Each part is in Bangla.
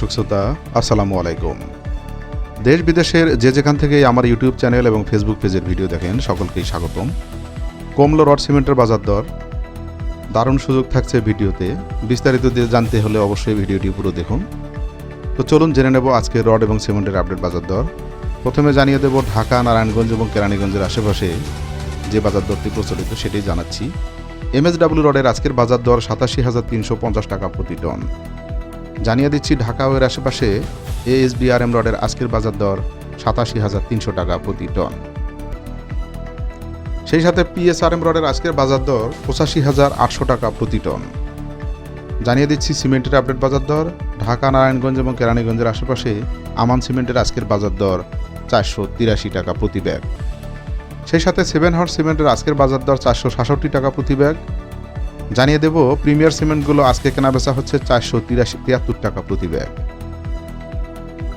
দর্শক শ্রোতা, আসসালামু আলাইকুম। দেশ বিদেশের যে যেখান থেকে আমার ইউটিউব চ্যানেল এবং ফেসবুক পেজের ভিডিও দেখেন, সকলকেই স্বাগতম। কমলো রড সিমেন্টের বাজার দর, দারুণ সুযোগ থাকছে ভিডিওতে। বিস্তারিত জানতে হলে অবশ্যই ভিডিওটি পুরো দেখুন। তো চলুন জেনে নেব আজকে রড এবং সিমেন্টের আপডেট বাজার দর। প্রথমে জানিয়ে দেব ঢাকা, নারায়ণগঞ্জ এবং কেরানীগঞ্জের আশেপাশে যে বাজার দরটি প্রচলিত সেটাই জানাচ্ছি। এমএসডাব্লিউ রডের আজকের বাজার দর সাতাশি হাজার তিনশো পঞ্চাশ টাকা প্রতি টন। জানিয়ে দিচ্ছি ঢাকা ও এর আশেপাশে এএসবিআরএম রডের আজকের বাজার দর সাতাশি হাজার তিনশো টাকা প্রতি টন। সেই সাথে পিএসআরএম রডের আজকের বাজার দর পঁচাশি হাজার আটশো টাকা প্রতি টন। জানিয়ে দিচ্ছি, সিমেন্টের আপডেট বাজার দর ঢাকা, নারায়ণগঞ্জ এবং কেরানীগঞ্জের আশেপাশে আমান সিমেন্টের আজকের বাজার দর চারশো তিরাশি টাকা প্রতি ব্যাগ। সেই সাথে সেভেন হর্স সিমেন্টের আজকের বাজার দর চারশো সাতষট্টি টাকা প্রতি ব্যাগ। জানিয়ে দেব, প্রিমিয়ার সিমেন্টগুলো আজকে কেনা বেচা হচ্ছে চারশো তিরাশি, তিয়াত্তর টাকা প্রতি ব্যাগ।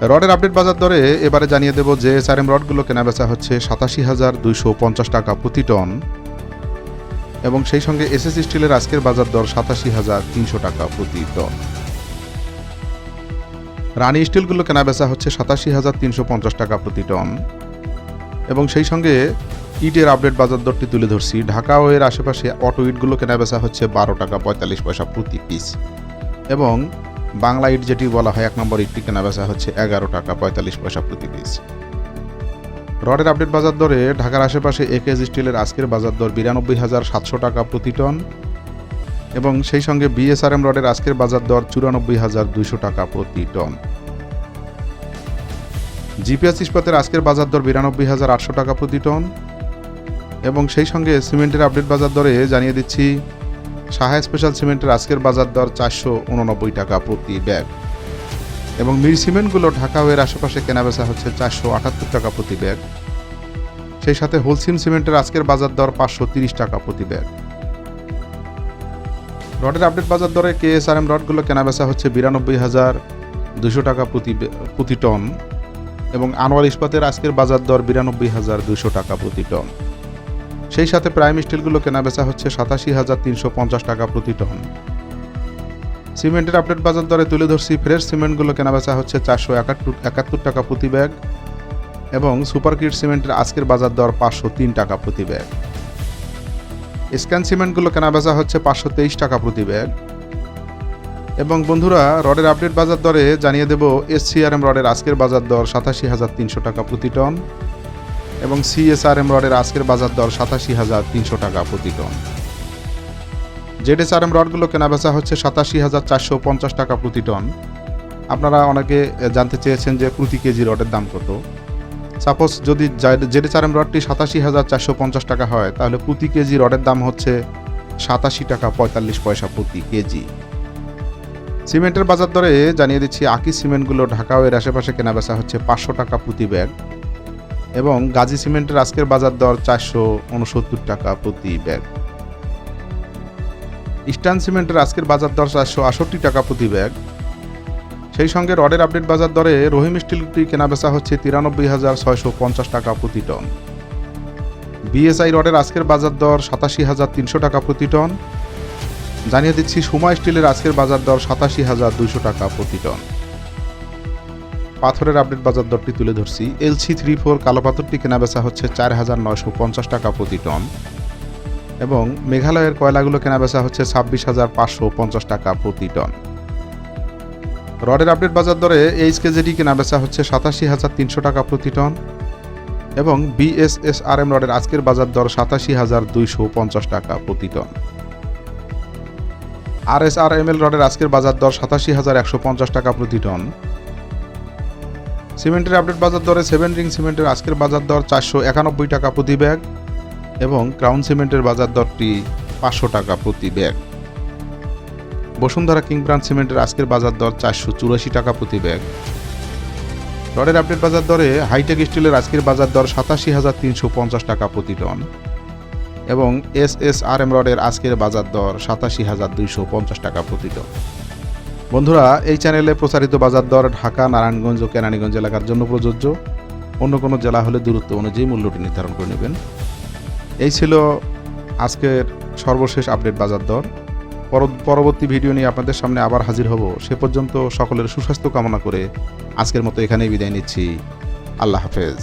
রডের আপডেট বাজার দরে এবারে জানিয়ে দেব যে এসআরএম রডগুলো কেনা বেচা হচ্ছে সাতাশি হাজার দুইশো পঞ্চাশ টাকা প্রতি টন এবং সেই সঙ্গে এসএস স্টিলের আজকের বাজার দর সাতাশি হাজার তিনশো টাকা প্রতি টন। রানি স্টিলগুলো কেনা বেচা হচ্ছে সাতাশি হাজার তিনশো পঞ্চাশ টাকা প্রতি টন এবং সেই সঙ্গে ইটের আপডেট বাজার দরটি তুলে ধরছি। ঢাকা ও এর আশেপাশে অটো ইটগুলো কেনা বেচা হচ্ছে বারো টাকা পঁয়তাল্লিশ পয়সা প্রতি পিস। এবং বাংলা ইট যেটি বলা হয়, এক নম্বর ইটটি কেনা বেচা হচ্ছে এগারো টাকা পঁয়তাল্লিশ পয়সা প্রতি পিস। রডের আপডেট বাজার দরে ঢাকার আশেপাশে একেজ স্টিলের আজকের বাজার দর বিরানব্বই হাজার সাতশো টাকা প্রতি টন। এবং সেই সঙ্গে বিএসআরএম রডের আজকের বাজার দর চুরানব্বই হাজার দুইশো টাকা প্রতি টন। জিপিএস ইস্পাতের আজকের বাজার দর বিরানব্বই হাজার আটশো টাকা প্রতি টন। এবং সেই সঙ্গে সিমেন্টের আপডেট বাজার দরে জানিয়ে দিচ্ছি, সাহা স্পেশাল সিমেন্টের আজকের বাজার দর চারশো উননব্বই টাকা প্রতি ব্যাগ। এবং মির সিমেন্টগুলো ঢাকা ওয়ের আশেপাশে কেনাবেচা হচ্ছে চারশো আটাত্তর টাকা প্রতি ব্যাগ। সেই সাথে হোলসিম সিমেন্টের আজকের বাজার দর পাঁচশো তিরিশ টাকা প্রতি ব্যাগ। রডের আপডেট বাজার দরে কেএসআরএম রডগুলো কেনাবেচা হচ্ছে বিরানব্বই হাজার দুশো টাকা প্রতি প্রতি টন। এবং আনোয়ার ইস্পাতের আজকের বাজার দর বিরানব্বই হাজার দুশো টাকা প্রতি টন। সেই সাথে প্রাইম স্টিলগুলো কেনাবেচা হচ্ছে সাতাশি হাজার তিনশো পঞ্চাশ টাকা প্রতি টন। সিমেন্টের আপডেট বাজার দরে তুলে ধরছি, ফ্রেশ সিমেন্টগুলো কেনাবেচা হচ্ছে চারশো একাত্তর একাত্তর টাকা প্রতি ব্যাগ এবং সুপার কিট সিমেন্টের আজকের বাজার দর পাঁচশো তিন টাকা প্রতি ব্যাগ। স্ক্যান সিমেন্টগুলো কেনাবেচা হচ্ছে পাঁচশো তেইশ টাকা প্রতি ব্যাগ। এবং বন্ধুরা, রডের আপডেট বাজার দরে জানিয়ে দেব, এসসিআরএম রডের আজকের বাজার দর সাতাশি হাজার তিনশো টাকা প্রতি টন। এবং সিএসআরএম রডের আজকের বাজার দর সাতাশি হাজার তিনশো টাকা প্রতি টন। জেডএসআরএম রডগুলো কেনাবেচা হচ্ছে সাতাশি হাজার চারশো পঞ্চাশ টাকা প্রতি টন। আপনারা অনেকে জানতে চেয়েছেন যে প্রতি কেজি রডের দাম কত। সাপোজ যদি জেডএসআরএম রডটি সাতাশি হাজার চারশো পঞ্চাশ টাকা হয়, তাহলে প্রতি কেজি রডের দাম হচ্ছে সাতাশি টাকা পঁয়তাল্লিশ পয়সা প্রতি কেজি। সিমেন্টের বাজার দরে জানিয়ে দিচ্ছি, আকি সিমেন্টগুলো ঢাকা এর আশেপাশে কেনাবেচা হচ্ছে পাঁচশো টাকা প্রতি ব্যাগ। এবং গাজী সিমেন্টের আজকের বাজার দর চারশো উনসত্তর টাকা প্রতি ব্যাগ। ইস্টার্ন সিমেন্টের আজকের বাজার দর চারশো আষট্টি টাকা প্রতি ব্যাগ। সেই সঙ্গে রডের আপডেট বাজার দরে রহিম স্টিলটি কেনাবেচা হচ্ছে তিরানব্বই হাজার ছয়শো পঞ্চাশ টাকা প্রতি টন। বিএসআই রডের আজকের বাজার দর সাতাশি হাজার তিনশো টাকা প্রতি টন। জানিয়ে দিচ্ছি সুমা স্টিলের আজকের বাজার দর সাতাশি হাজার দুইশো টাকা প্রতি টন। পাথরের আপডেট বাজার দরটি তুলে ধরছি। এলসি থ্রি ফোর কালো পাথরটি কেনাবেচা হচ্ছে চার হাজার নয়শো পঞ্চাশ টাকা প্রতি টন। এবং মেঘালয়ের কয়লাগুলো কেনাবেচা হচ্ছে ছাব্বিশ হাজার পাঁচশো পঞ্চাশ টাকা প্রতি টন। রডের আপডেট বাজার দরে এইচ কেজেডি কেনাবেচা হচ্ছে সাতাশি হাজার তিনশো টাকা প্রতি টন। এবং বিএসএসআরএম রডের আজকের বাজার দর সাতাশি হাজার দুইশো পঞ্চাশ টাকা প্রতি ton. R S R M L রডের আজকের বাজার দর সাতাশি হাজার একশো পঞ্চাশ টাকা প্রতি টন। সিমেন্টের আপডেট বাজার দরে সেভেন রিং সিমেন্টের আজকের বাজার দর চারশো একানব্বই টাকা প্রতি ব্যাগ এবং ক্রাউন সিমেন্টের বাজার দরটি পাঁচশো টাকা প্রতি ব্যাগ। বসুন্ধরা কিং ব্রান্ড সিমেন্টের আজকের বাজার দর চারশো চুরাশি টাকা প্রতি ব্যাগ। রডের আপডেট বাজার দরে হাইটেক স্টিলের আজকের বাজার দর সাতাশি হাজার তিনশো পঞ্চাশ টাকা প্রতি টন এবং এস এস আর এম রডের আজকের বাজার দর সাতাশি হাজার দুইশো পঞ্চাশ টাকা প্রতি টন। বন্ধুরা, এই চ্যানেলে প্রচারিত বাজার দর ঢাকা, নারায়ণগঞ্জ ও কেরানীগঞ্জ এলাকার জন্য প্রযোজ্য। অন্য কোনো জেলা হলে দূরত্ব অনুযায়ী মূল্যটি নির্ধারণ করে নেবেন। এই ছিল আজকের সর্বশেষ আপডেট বাজার দর। পরবর্তী ভিডিও নিয়ে আপনাদের সামনে আবার হাজির হব। সে পর্যন্ত সকলের সুস্বাস্থ্য কামনা করে আজকের মতো এখানেই বিদায় নিচ্ছি। আল্লাহ হাফেজ।